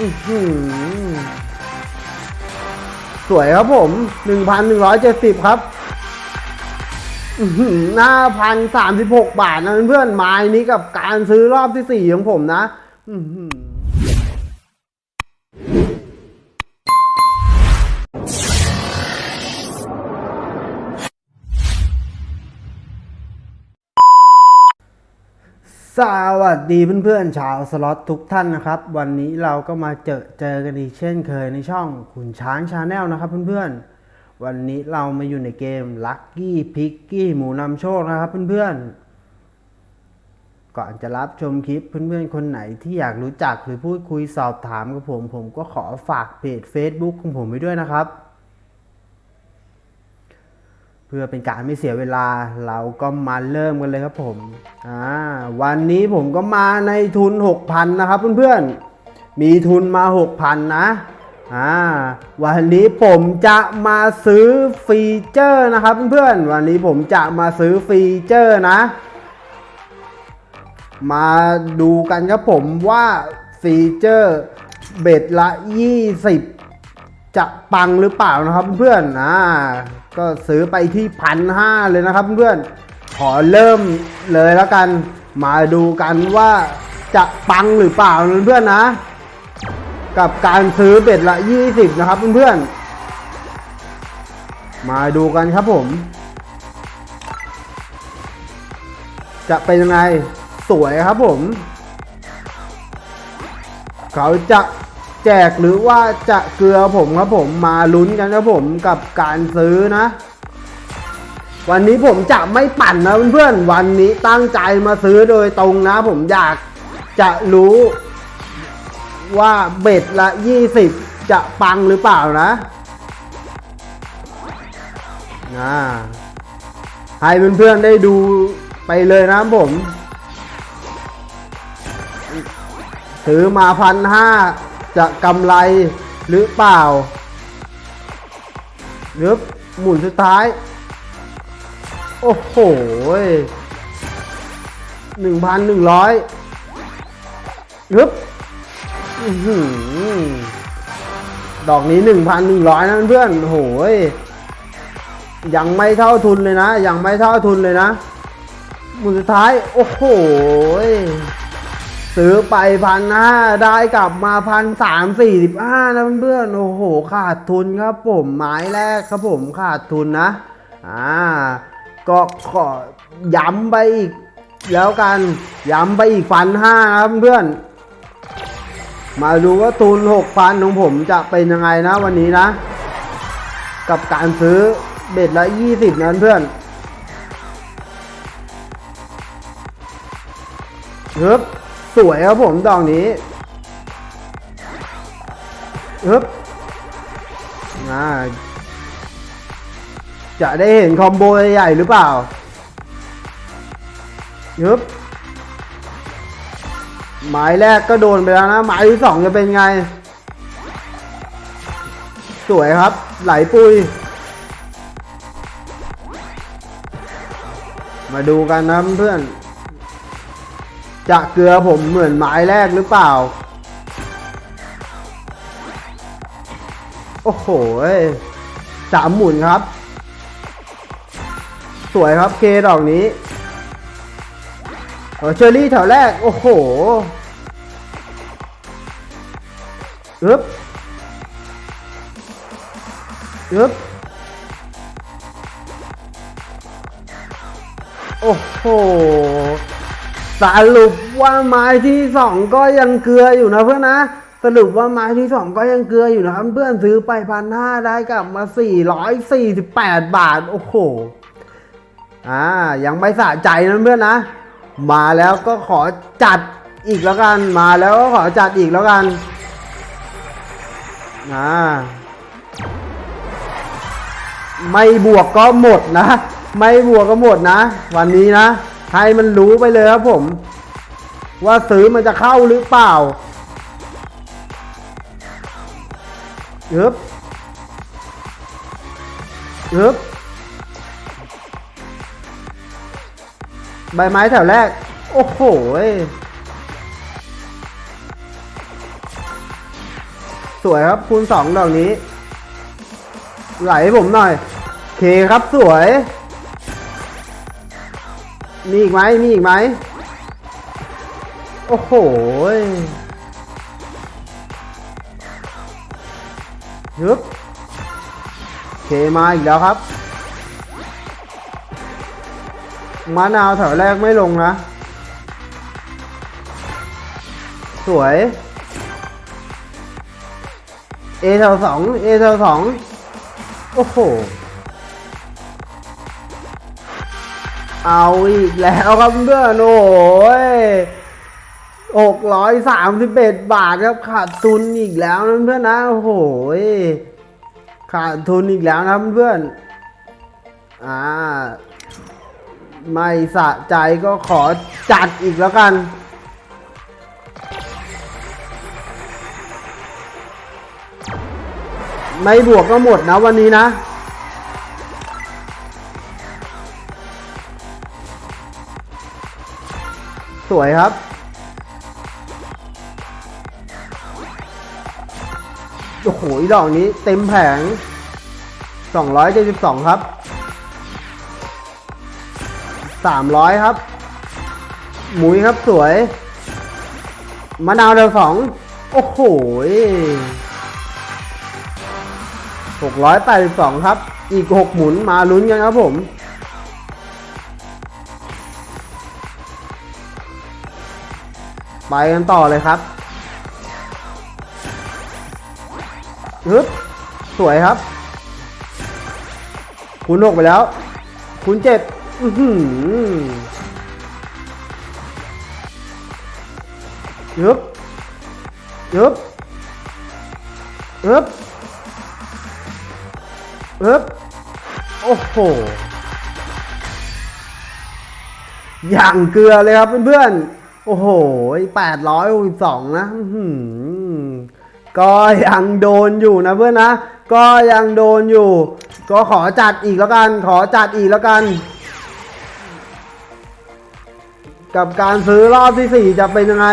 อือหือสวยครับผม 1,170 ครับอื้อหือหน้าพันสามสิบหกบาทนะเพื่อนๆไม้นี้กับการซื้อรอบที่สี่ของผมนะ อื สวัสดีเพื่อนๆชาวสล็อตทุกท่านนะครับ วันนี้เราก็มาเจอเจอกันอีกเช่นเคยในช่องขุนช้างชาแนลนะครับเพื่อนๆ วันนี้เรามาอยู่ในเกม Lucky p i c k y หมูนำโชคนะครับเพื่อนๆ ก่อนจะรับชมคลิปเพื่อนๆ คนไหนที่อยากรู้จักหรือพูดคุยสอบถามกับผม ผมก็ขอฝากเพจ Facebook ของผมไว้ด้วยนะครับ เพื่อเป็นการไม่เสียเวลาเราก็มาเริ่มกันเลยครับผมอ่าวันนี้ผมก็มาในทุน 6,000 นะครับเพื่อนๆ มีทุนมา 6,000 นะอ่าวันนี้ผมจะมาซื้อฟีเจอร์นะครับเพื่อนๆ วันนี้ผมจะมาซื้อฟีเจอร์นะ มาดูกันครับผมว่าฟีเจอร์เบ็ดละ 20 จะปังหรือเปล่านะครับเพื่อนอ่าก็ซื้อไปที่พันห้าเลยนะครับเพื่อนขอเริ่มเลยแล้วกัน มาดูกันว่าจะปังหรือเปล่านเพื่อนนะ กับการซื้อเบ็ดละ 20 นะครับเพื่อนมาดูกันครับผม จะเป็นยังไงสวยครับผม เขาจะ แจกหรือว่าจะเกลือผมครับผมมาลุ้นกันครับผมกับการซื้อนะ วันนี้ผมจะไม่ปั่นนะเพื่อนๆวันนี้ตั้งใจมาซื้อโดยตรงนะ ผมอยากจะรู้ว่าเบ็ดละ 20 จะปังหรือเปล่านะนะให้เพื่อนๆได้ดูไปเลยนะผมซื้อมาพันห้า จะกำไรหรือเปล่า หรือหมุนสุดท้าย โอ้โหหนึ่งพันหนึ่งร้อยฮึบอื้อดอกนี้หนึ่งพันหนึ่งร้อยนะเพื่อนโอ้โหยยังไม่เท่าทุนเลยนะ ยังไม่เท่าทุนเลยนะ หมุนสุดท้าย โอ้โห ซื้อไปพันห้าได้กลับมาพันสามสี่สิบห้านะเพื่อนๆโอ้โห ขาดทุนครับผมไม้แรกครับผมขาดทุนนะ อ่า ก็ขอย้ำไปอีก แล้วกันย้ำไปอีกพันห้าครับเพื่อนมาดูว่าทุนหกพันของผมจะเป็นยังไงนะวันนี้นะ กับการซื้อเบ็ดละยี่สิบนั้นเพื่อนฮึบ สวยครับผมดอกนี้ฮึบอ่าจะได้เห็นคอมโบใหญ่หรือเปล่าฮึบหมายแรกก็โดนไปแล้วนะหมายที่สองจะเป็นไง สวยครับ ไหลปุย มาดูกันนะเพื่อน จะเกลือผมเหมือนไม้แรกหรือเปล่า โอ้โหสามหมุนครับ สวยครับเคดอกนี้เชอรี่แถวแรก โอ้โหอึบอึบโอ้โห สรุปว่าไม้ที่สองก็ยังเกลืออยู่นะเพื่อนนะสรุปว่าไม้ที่สองก็ยังเกลืออยู่นะครับเพื่อนซื้อไปพันห้าได้กลับมาสี่ร้อยสี่สิบแปดบาท โอ้โหอ่ายังไม่สะใจนะเพื่อนนะ มาแล้วก็ขอจัดอีกแล้วกัน มาแล้วก็ขอจัดอีกแล้วกันอ่าไม่บวกก็หมดนะ ไม่บวกก็หมดนะ วันนี้นะ ให้มันรู้ไปเลยครับผม ว่าซื้อมันจะเข้าหรือเปล่ายึบยึบใบไม้แถวแรก โอ้โหสวยครับคูณสองดอกนี้ ไหลให้ผมหน่อยเคครับสวย มีอีกไหมมีอีกไหม โอ้โหยฮึบเคมาอีกแล้วครับมะนาวแถวแรกไม่ลงนะ สวย เอแถวสองเอแถวสองโอ้โห เอาอีกแล้วครับเพื่อนโอ้ยหกร้อยสามสิบเอ็ดบาทครับขาดทุนอีกแล้วนะเพื่อนนะโอ้โหยขาดทุนอีกแล้วนะเพื่อนอ่าไม่สะใจก็ขอจัดอีกแล้วกัน ไม่บวกก็หมดนะวันนี้นะ สวยครับ โอ้โหดอกนี้เต็มแผง 272 ครับ 300 ครับ หมุยครับสวย มะนาวเดาวสอง โอ้โห682 ครับ อีก 6 หมุนมาลุ้นกันครับผม ไปกันต่อเลยครับฮึบสวยครับคูณหกไปแล้วคูณเจ็ดอือหือฮึบฮึบฮึบฮึบโอ้โห อย่างเกลือเลยครับเพื่อนๆ โอ้โหแปดร้อยสองนะก็ยังโดนอยู่นะเพื่อนนะ ก็ยังโดนอยู่ ก็ขอจัดอีกแล้วกัน ขอจัดอีกแล้วกัน กับการซื้อรอบที่สี่จะเป็นยังไง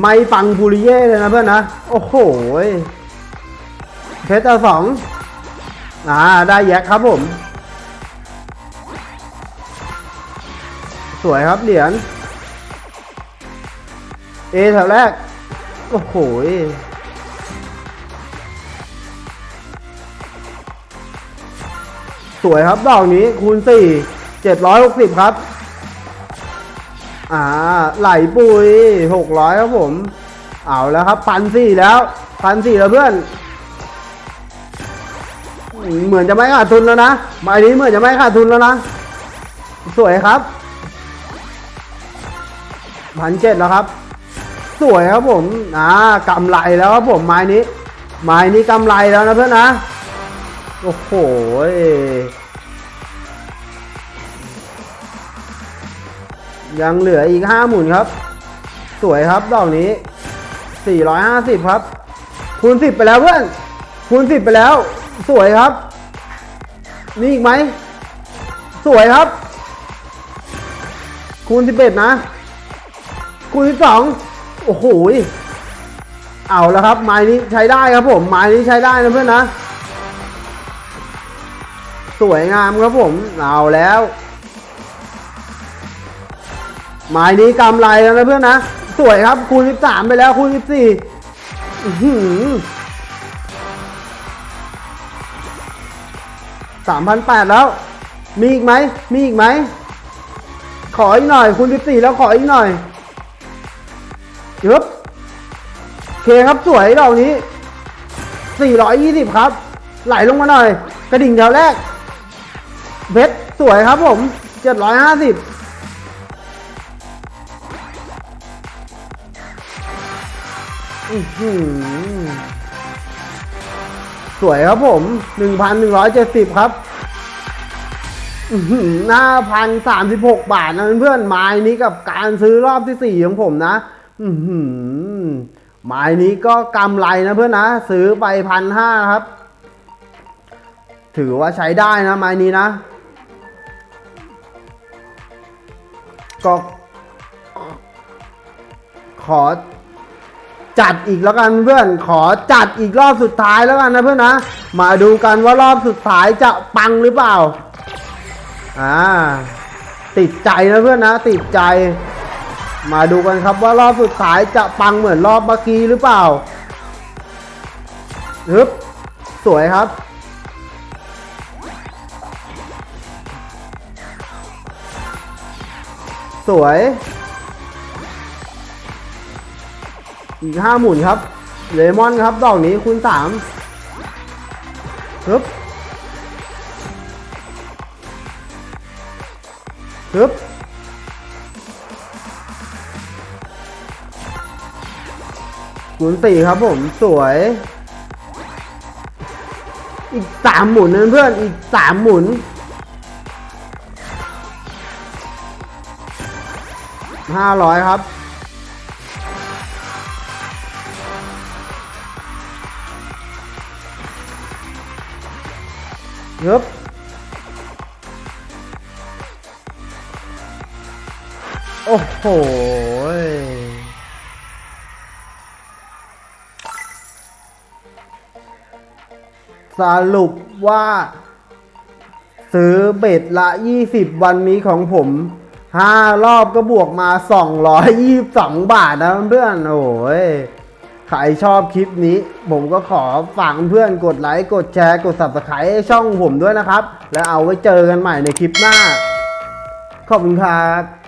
ไม่ปังบูริเย่เลยนะเพื่อนนะ โอ้โหเพชรสอง อ่าได้แยกครับผม สวยครับเหรียญเอแถวแรก โอ้โหสวยครับดอกนี้คูณสี่เจ็ดร้อยหกสิบครับ อ่า ไหลปุยหกร้อยครับผม เอาแล้วครับพันสี่แล้วพันสี่แล้วเพื่อน เหมือนจะไม่ขาดทุนแล้วนะใบนี้เหมือนจะไม่ขาดทุนแล้วนะ สวยครับพันเจ็ดแล้วครับ สวยครับผมอ่ากำไรแล้วครับผมไม้นี้ไม้นี้กำไรแล้วนะเพื่อนนะ โอ้โหยังเหลืออีกห้าหมุนครับ สวยครับดอกนี้450ครับ คูณ10ไปแล้วเพื่อน คูณ10ไปแล้ว สวยครับ มีอีกไหม สวยครับ คูณ11นะ คูณ12โอ้โหเอาแล้วครับ ไม้นี้ใช้ได้ครับผม ไม้นี้ใช้ได้นะเพื่อนนะ สวยงามครับผม เอาแล้วหมายนี้กำไรแล้วนะเพื่อนนะ สวยครับ คูณ13ไปแล้ว คูณ14 อื้อหือ3,800แล้ว มีอีกไหม มีอีกไหม ขออีกหน่อยคูณ14แล้วขออีกหน่อยยึบโอเคครับสวยดอกนี้420ครับ ไหลลงมาหน่อย กระดิ่งแถวแรกเพชรสวยครับผม750อื้อหือ สวยครับผม 1,170 ครับอื้อหือหน้าพันสามสิบหกบาทนะเพื่อนไม้นี้กับการซื้อรอบที่สี่ของผมนะหไม้นี้ก็กำไรนะเพื่อนนะ ซื้อไปพันห้าครับ ถือว่าใช้ได้นะไม้นี้นะ ก็ขอ จัดอีกแล้วกันเพื่อนขอจัดอีกรอบสุดท้ายแล้วกันนะเพื่อนนะ มาดูกันว่ารอบสุดท้ายจะปังหรือเปล่าอ่าติดใจนะเพื่อนนะ ติดใจ มาดูกันครับว่ารอบสุดท้ายจะปังเหมือนรอบเมื่อกี้หรือเปล่าฮึบสวยครับสวย อีกห้าหมุนครับ เลมอนครับ ดอกนี้คูณสามฮึบฮึบคูณสี่ครับผมสวย อีกสามหมุนนะเพื่อนอีกสามหมุน ห้าร้อยครับ ยึบโอ้โหสรุปว่า ซื้อเบ็ดละ 20 วันนี้ของผม 5 รอบก็บวกมา 222 บาทนะเพื่อน โอ้ย ใครชอบคลิปนี้ ผมก็ขอฝากเพื่อนกดไลค์ กดแชร์ กด subscribe ให้ช่องผมด้วยนะครับ แล้วเอาไว้เจอกันใหม่ในคลิปหน้า ขอบคุณครับ